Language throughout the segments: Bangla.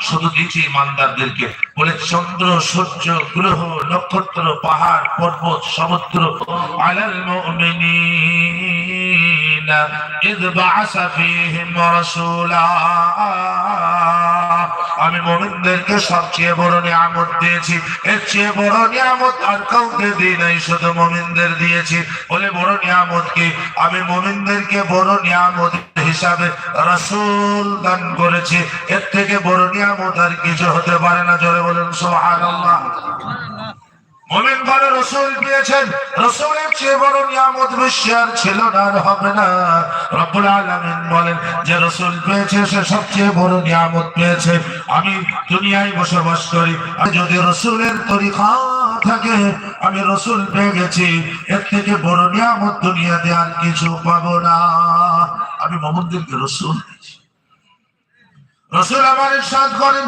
শুধু দিয়েছি ইমানদারদেরকে বলে চন্দ্র, সূর্য, গ্রহ, নক্ষত্র, পাহাড়, পর্বত, সমুদ্র, আলাল মুমিনিনা, ইদ বাআসা ফীহিম রাসূলা। আমি মোমিনদেরকে সবচেয়ে বড় নিয়ামত দিয়েছি। এর চেয়ে বড় নিয়ামত আর কাউকে দিই নাই, শুধু মোমিনদের দিয়েছি। বলে বড় নিয়ামত কি? আমি মোমিনদেরকে বড় নিয়ামত হিসাবে রাসূল দান করেছি। এর থেকে বড় নিয়ামত আর কিছু হতে পারে না। জোরে বলেন, সুবহানাল্লাহ। মোমিন রসুল পেয়েছেন রসুলের চেয়ে বড় নিয়ামত ছিল না, আর হবে না। বলেন, যে রসুল পেয়েছে, সে সবচেয়ে বড় নিয়ামত পেয়েছে। আমি দুনিয়ায় বসবাস করি। আর যদি রসুলের তরিকা থাকে আমি রসুল পেয়ে গেছি। এর থেকে বড় নিয়ামত দুনিয়াতে আর কিছু পাবো না। আমি মোহাম্মদকে রসুল রসুল আমার ইরশাদ করেন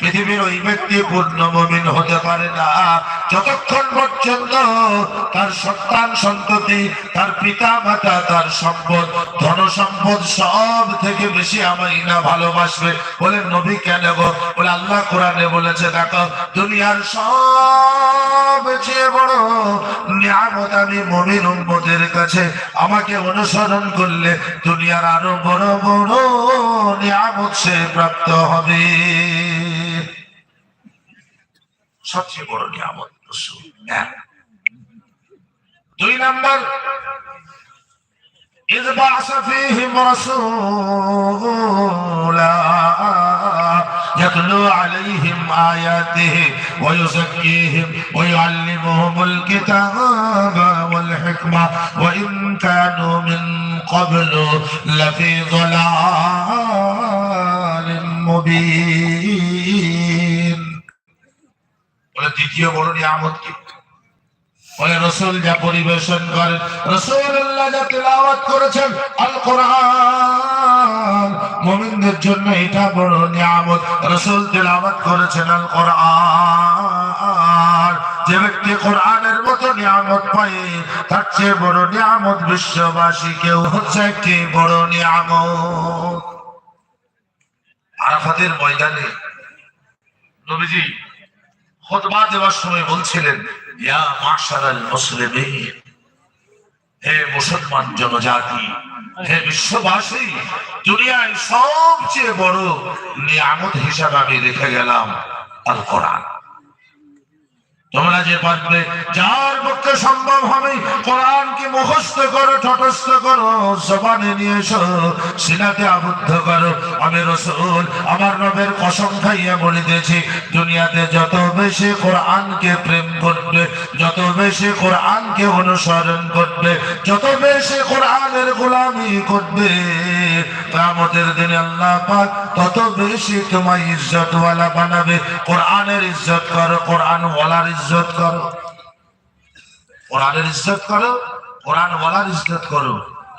পৃথিবীর ওই ব্যক্তি পূর্ণ মুমিন হতে পারে না। যতক্ষণ পর্যন্ত তার সন্তান সন্ততি, তার পিতা মাতা তার সম্পদ, ধন সম্পদ সব থেকে বেশি আমায় না ভালোবাসবে বলে নবী কেন বলে আল্লাহ কোরআনে বলেছে, দেখো, দুনিয়ার সব চেয়ে বড় নিয়ামত আমি মমিন উম্মদের কাছে। আমাকে অনুসরণ করলে দুনিয়ার আরও বড় বড় নিয়ামত সে প্রাপ্ত হবে। সবচেয়ে বড় নিয়ামত রসুল এক দুই নাম্বার إذ بعث فيهم رسولا يتلو عليهم آياته ويزكيهم ويعلمهم الكتاب والحكمة وإن كانوا من قبل لفي ضلال مبين বলে, দ্বিতীয় বড় নিয়ামত কি? বলে, রসুল যা পরিবেশন করেন রসুল্লাহ যা তেলাওয়াত করেছেন আল কোরআন মুমিনদের জন্য এটা বড় নিয়ামত। রসুল তেলাওয়াত করেছেন আল কোরআন যে ব্যক্তি কোরআনের মতো নিয়ামত পায়, তার চেয়ে বড় নিয়ামত বিশ্ববাসী কেউ হচ্ছে একটি বড় নিয়ামত। আরাফাতের ময়দানে নবীজি খোদবা দেওয়ার সময় বলছিলেন, ইয়া মুসলিমিন হে মুসলমান জনজাতি, হে বিশ্ববাসী, দুনিয়ায় সবচেয়ে বড় নিয়ামত হিসাবে আমি রেখে গেলাম আল কোরআন তোমরা যে পারবে, যার পক্ষে সম্ভব হবে, কোরআনকে মুখস্থ করো করো, জবানে নিয়ে এসো, সিনাতে আবদ্ধ করো। আমি রসুল, আমার নবের কসম খাইয়া বলিতেছি দুনিয়াতে যত বেশি কোরআনকে প্রেম করবে, যত বেশি কোরআনকে অনুসরণ করবে, যত বেশি কোরআনের গোলামি করবে কামতের দিনে আল্লাহ পাক তত বেশি তোমায় ইজ্জত ওয়ালা বানাবে। কোরআনের ইজ্জত করো কোরআন ওয়ালার ইজ্জত করো। কোরআনের ইজ্জত করো কোরআন ওয়ালার ইজ্জত করো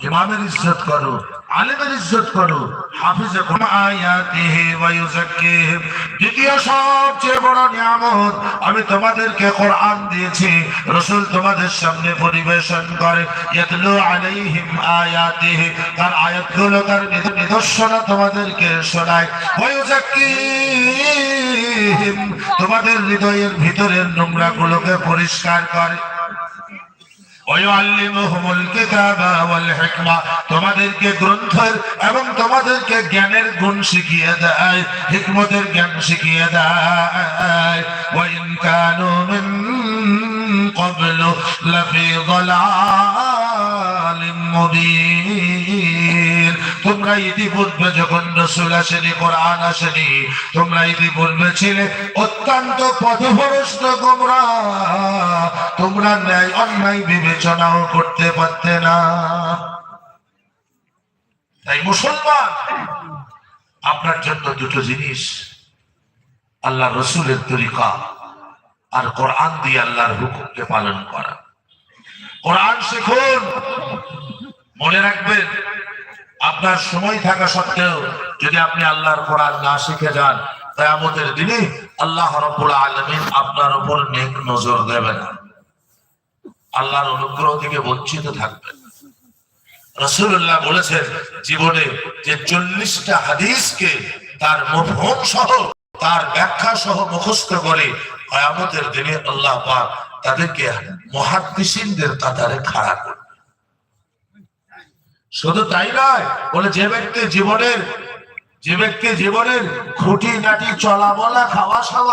ইমামের ইজ্জত করো। আলেমের ইজ্জত করো। হাফিজে আয়াতিহি ওয়া ইউযাক্কিহিম দ্বিতীয় সবচেয়ে বড় নিয়ামত আমি তোমাদেরকে কোরআন দিয়েছি। রাসূল তোমাদের সামনে পরিবেশন করে। ইয়াতলু আলাইহিম আয়াতিহি। তার আয়াতগুলো, তার নিদ- নিদর্শন তোমাদেরকে শোনায়। ওয়া ইউযাক্কিহিম। তোমাদের হৃদয়ের ভিতরের নোংরাগুলোকে পরিষ্কার করে। তোমাদেরকে গ্রন্থের এবং তোমাদেরকে জ্ঞানের গুণ শিখিয়ে দেয়, হিকমতের জ্ঞান শিখিয়ে দেয়। ওয়া ইন কানু মিন তোমরা ইতিপূর্বে যখন রসুল আসেনি, কোরআন আসেনি, তোমরা ইতিপূর্বে ছিলে অত্যন্ত পথভ্রষ্ট তোমরা তোমরা ন্যায় অন্যায় বিবেচনাও করতে পারতে না। তাই মুসলমান, আপনার জন্য দুটো জিনিস। আল্লাহ রসুলের তরিকা আর কোরআন দিয়ে আল্লাহর হুকুমকে পালন করা। কোরআন শিখুন, মনে রাখবেন আপনার সময় থাকা সত্ত্বেও যদি আপনি আল্লাহর কোরআন না শিখে যান, কিয়ামতের দিনে আল্লাহ রাব্বুল আলামিন আপনার উপর নেক নজর দেবে না। আল্লাহর অনুগ্রহ থেকে বঞ্চিত থাকবেন। রসুল্লাহ বলেছেন, জীবনে যে চল্লিশটা হাদিসকে তার মফহম সহ, তার ব্যাখ্যা সহ মুখস্থ করে কয়ামতের দিনে আল্লাহ পাক তাদেরকে মহাদ্দিসিনদের কাতারে খাড়া করবে শুধু তাই নয়, বলে যে ব্যক্তি জীবনের যে ব্যক্তি জীবনের খুঁটি নাটি চলা বলা খাওয়া সাওয়া